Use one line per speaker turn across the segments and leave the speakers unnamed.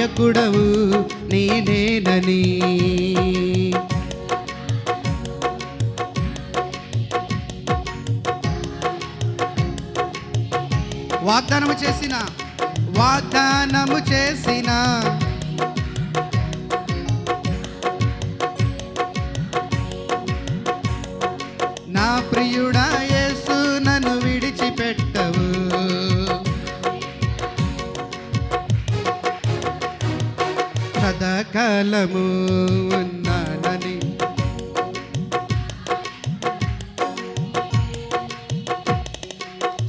నాయకుడవు నేనేనని వాగ్దానము చేసిన వాగ్దానము చేసిన. నా ప్రియుడా సదాకాలము ఉన్నానని.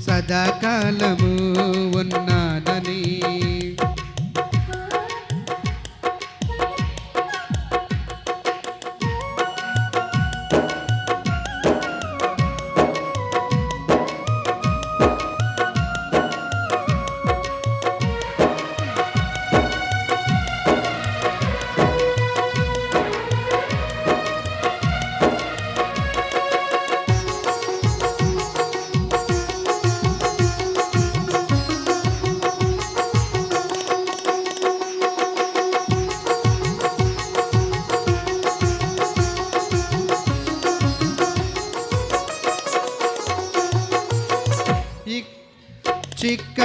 సదాకాలము ఉన్న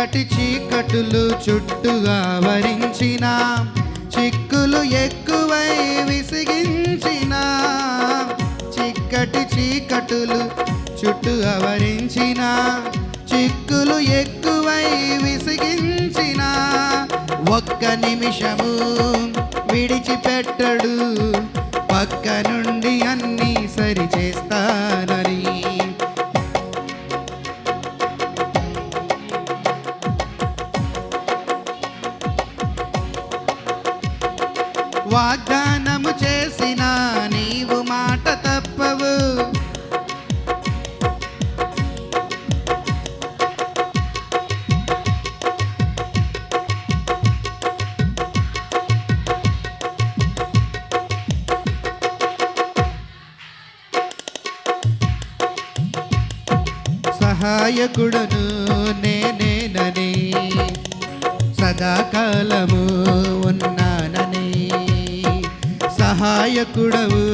చీకటి చీకటులు చుట్టూ ఆవరించిన. చిక్కులు ఎక్కువై విసిగించిన. చిక్కటి చీకటులు చుట్టూ ఆవరించిన. చిక్కులు ఎక్కువై విసిగించిన. ఒక్క నిమిషము విడిచిపెట్టడు. పక్క నుండి అన్నీ సరి సహాయకుడను నేనేనని సదాకాలము ఉన్నానని సహాయకుడవు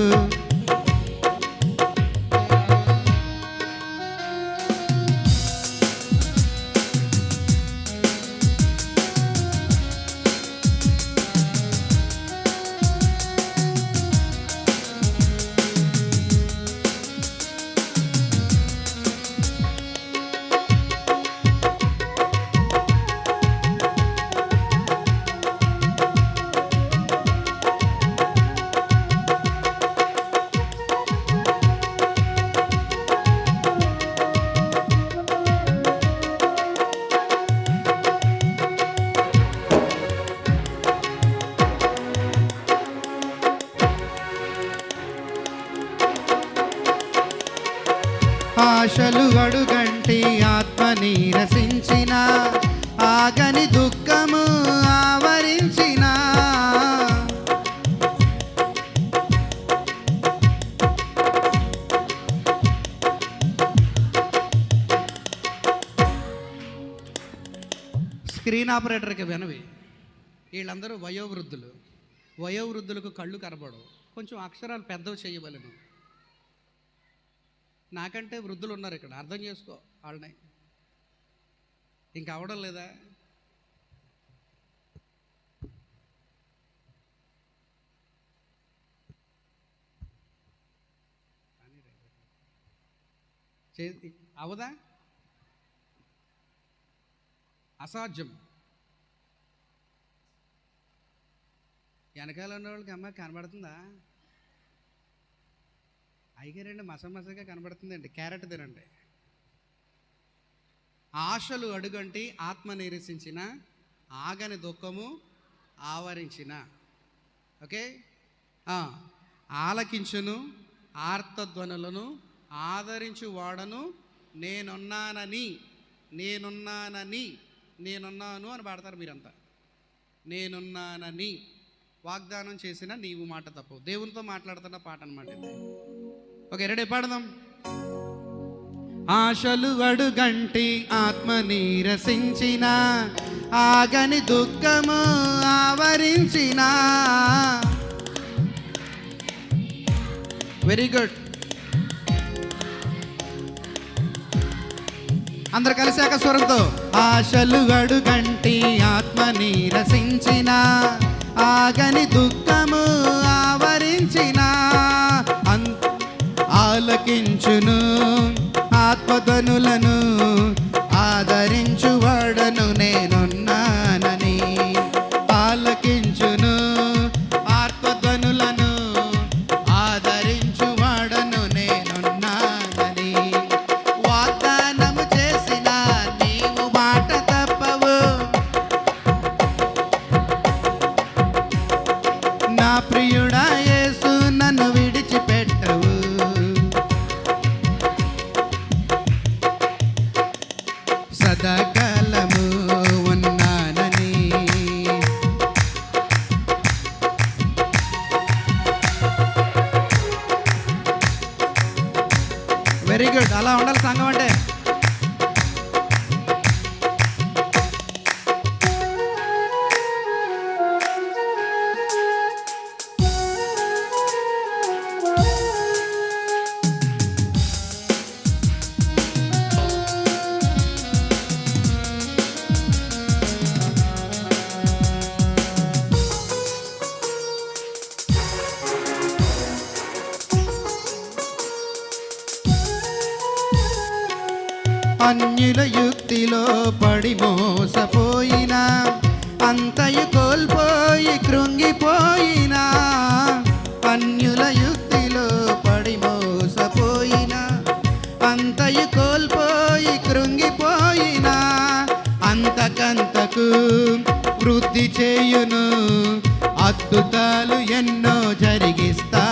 స్క్రీన్ ఆపరేటర్కి వినవి. వీళ్ళందరూ వయోవృద్ధులు. వయోవృద్ధులకు కళ్ళు కనబడవు. కొంచెం అక్షరాలు పెద్దవి చేయవలను. నాకంటే వృద్ధులు ఉన్నారు ఇక్కడ. అర్థం చేసుకో వాళ్ళని. ఇంక అవడం లేదా చే- అవదా? అసాధ్యం. వెనకాల ఉన్న వాళ్ళకి అమ్మ కనబడుతుందా? అయిగారండి మస మసగా కనబడుతుందండి. క్యారెట్ తినండి. ఆశలు అడుగంటి ఆత్మ నిరసించిన ఆగని దుఃఖము ఆవరించిన. ఓకే? ఆలకించును ఆర్తధ్వనులను ఆదరించు వాడను నేనున్నానని నేనున్నానని. నేనున్నాను అని పాడతారు మీరంతా. నేనున్నానని వాగ్దానం చేసిన నీవు మాట తప్పు దేవునితో మాట్లాడుతున్న పాట అనమాట ఇది. ఓకే రెడీ పాడదాం. ఆశలు అడుగంటి ఆత్మ నీరసించిన ఆగని దుఃఖము ఆవరించిన. వెరీ గుడ్ అందరు కలిసాక స్వరంతో ఆశలు అడుగంటి ఆత్మ నీరసించిన ఆగని దుఃఖము ఆవరించిన. ఆలకించును ఆత్మధనులను ఆదరించువాడను. వెరీ గుడ్ అలా ఉండాలి సంఘం అంటే. అన్యుల యుక్తిలో పడి మోసపోయినా అంతయు కోల్పోయి కృంగిపోయినా అన్యుల యుక్తిలో పడి మోసపోయినా అంతయు కోల్పోయి కృంగిపోయినా అంతకంతకు వృద్ధి చేయును అద్భుతాలు ఎన్నో జరిగిస్తా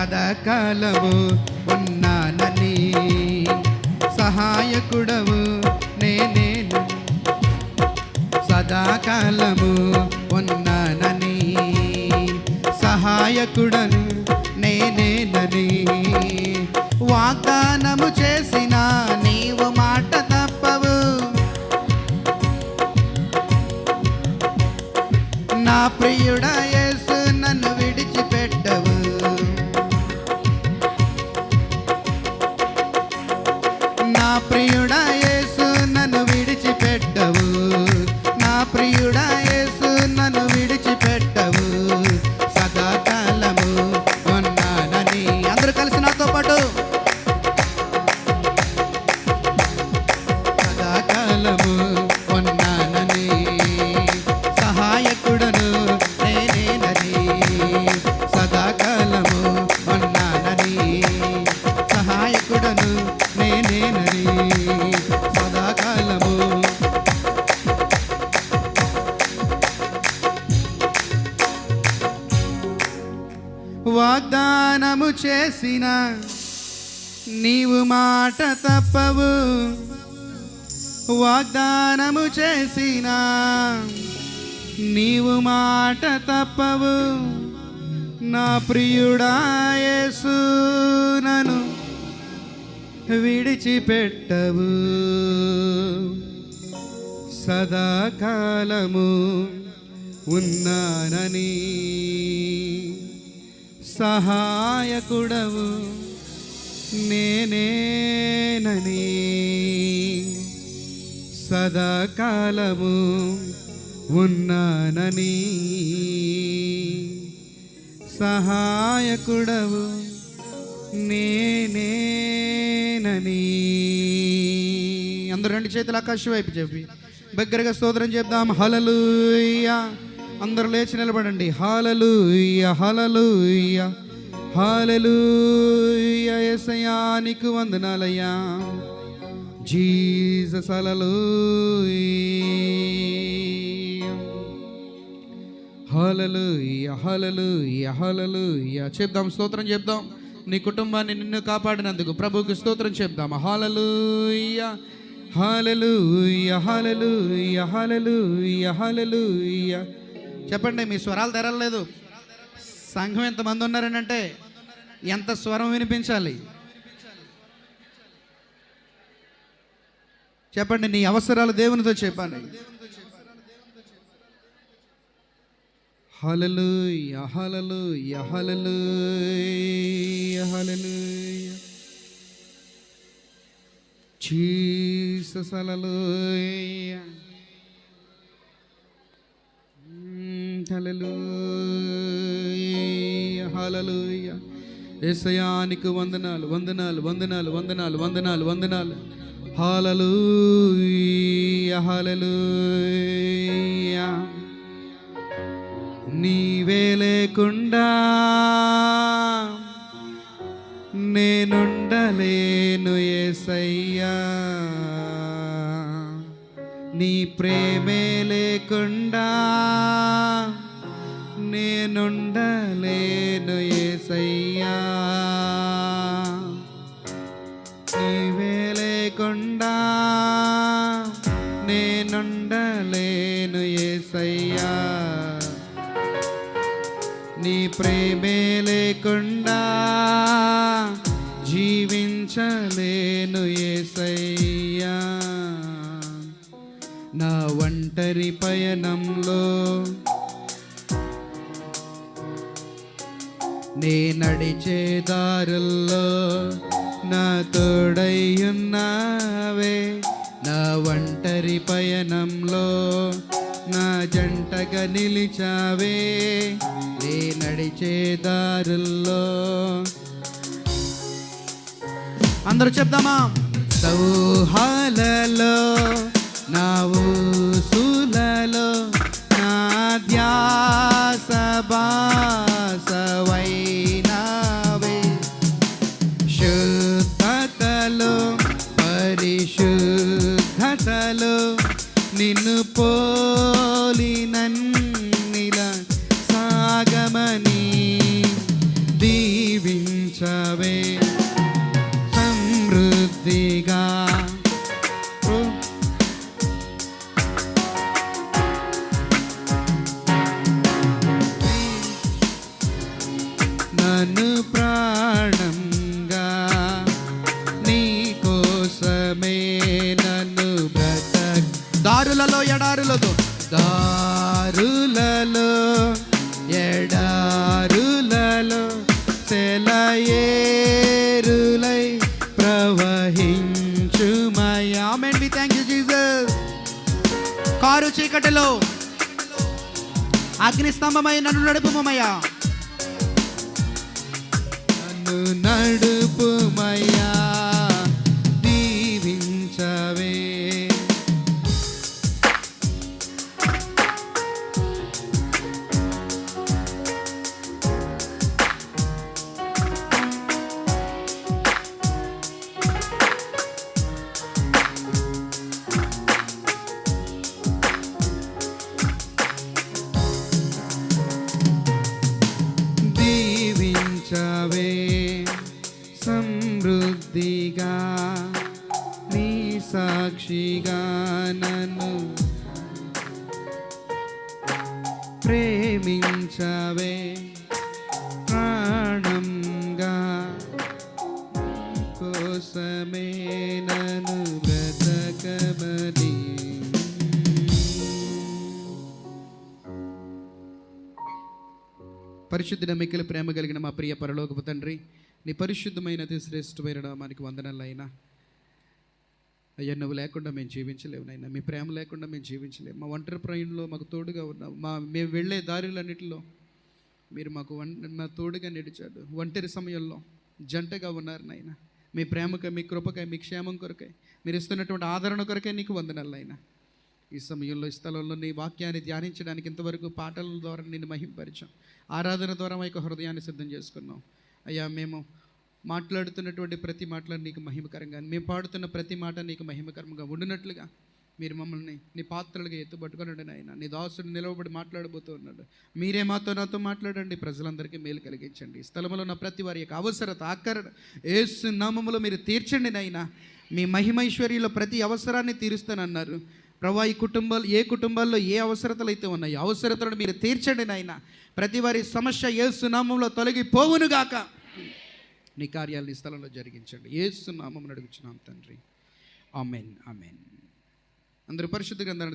సదాకాలము ఉన్నానని సహాయకుడవు నేనేను సదాకాలము ఉన్నానని సహాయకుడను నేనేనని వాగ్దానము చేసిన నీవు మాట తప్పవు. నా ప్రియుడా చేసిన నీవు మాట తప్పవు. వాగ్దానము చేసిన నీవు మాట తప్పవు. నా ప్రియుడాయసు నను విడిచిపెట్టవు. సదాకాలము ఉన్నానని సహాయకుడవు నేనేనని. సదాకాలము ఉన్నానని. సహాయకుడవు నేనేనని. అందరూ రెండు చేతులు ఆకాశం వైపు చెప్పి. దగ్గరగా స్తోత్రం చెప్దాం హలలుయ్యా అందరూ లేచి నిలబడండి. హాలలుయ్య హలలుయ్య హాలలుయ్య ఎసయా నీకు వందనాలయ్యా. జీసస్ హలలుయ హలలుయ హలలుయ చెప్దాం స్తోత్రం చెప్దాం. నీ కుటుంబాన్ని నిన్ను కాపాడినందుకు ప్రభుకి స్తోత్రం చెప్దాం. హలలుయ హలలుయ హలలుయ హలలుయ హలలుయ చెప్పండి మీ స్వరాలు తెరలేదు సంఘం ఎంతమంది ఉన్నారనంటే ఎంత స్వరం వినిపించాలి? చెప్పండి నీ అవసరాలు దేవునితో చెప్పండి. హలలు హలలుయ హలలుయ హలలుయ జీసస్ హల్లెలూయా హల్లెలూయా హల్లెలూయా వందనాలు వందనాలు వందనాలు వందనాలు వందనాలు వందనాలు. హాలలు హల్లెలూయా నీవే లేకుండా నేనుండలేను ఏసయ్యా. నీ ప్రే నీ ప్రేమే లేకుండా జీవించలేను ఏసయ్యా. నా ఒంటరి పయనంలో నే నడిచే దారుల్లో నా తోడయ్యున్నావే. నా ఒంటరి పయనంలో జంటగా నిలిచావే. నీ నడిచే దారుల్లో. అందరూ చెప్దామా? సౌహాలలో నా చీకటిలో. అగ్నిస్తంభమై నన్ను నడుపుమయ్యా. నన్ను నడుపుమయ్యా. ప్రేమించవే ప్రాణంగా కోసమే నన్ను బ్రతకమని. పరిశుద్ధ మిక్కిలి ప్రేమ కలిగిన మా ప్రియ పరలోకపు తండ్రి నీ పరిశుద్ధమైన అతి శ్రేష్టమైన నామానికి వందనాలైనా అయ్యా నువ్వు లేకుండా మేము జీవించలేము నాయనా. మీ ప్రేమ లేకుండా మేము జీవించలేము. మా ఒంటరి ప్రయాణంలో మాకు తోడుగా ఉన్నావు. మా మేము వెళ్ళే దారులన్నిటిలో మీరు మాకు వన్ మా తోడుగా నడిచాడు ఒంటరి సమయంలో జంటగా ఉన్నారు నాయన. మీ ప్రేమకై మీ కృపకై మీ క్షేమం కొరకై మీరు ఇస్తున్నటువంటి ఆదరణ కొరకై నీకు వందనాలు నాయన. ఈ సమయంలో ఈ స్థలంలో నీ వాక్యాన్ని ధ్యానించడానికి ఇంతవరకు పాటల ద్వారా నిన్ను మహింపరిచాం. ఆరాధన ద్వారా మా యొక్క హృదయాన్ని సిద్ధం చేసుకున్నాం. అయ్యా మేము మాట్లాడుతున్నటువంటి ప్రతి మాటలు నీకు మహిమకరంగా మేము పాడుతున్న ప్రతి మాట నీకు మహిమకరంగా ఉండినట్లుగా మీరు మమ్మల్ని నీ పాత్రలుగా ఎత్తుపట్టుకునండి నాయన. నీ దాసుడు నిలవబడి మాట్లాడబోతూ ఉన్నాడు. మీరే మాతో నాతో మాట్లాడండి. ప్రజలందరికీ మేలు కలిగించండి. స్థలంలో ఉన్న ప్రతి వారి యొక్క అవసరత ఆకరణ ఏసు నామములో మీరు తీర్చండి నాయన. మీ మహిమైశ్వర్యంలో ప్రతి అవసరాన్ని తీరుస్తానన్నారు. ప్రభా ఈ కుటుంబాలు ఏ కుటుంబాల్లో ఏ అవసరతలు అయితే ఉన్నాయో అవసరతలను మీరు తీర్చండి నాయన. ప్రతి వారి సమస్య ఏ సునామంలో తొలగిపోవునుగాక. నీ కార్యాలని ఈ స్థలంలో జరిగించండి. ఏసు నామం అడుగుచున్నాం తండ్రి. Amen amen. అందరూ పరిశుద్ధ గ్రంథాలను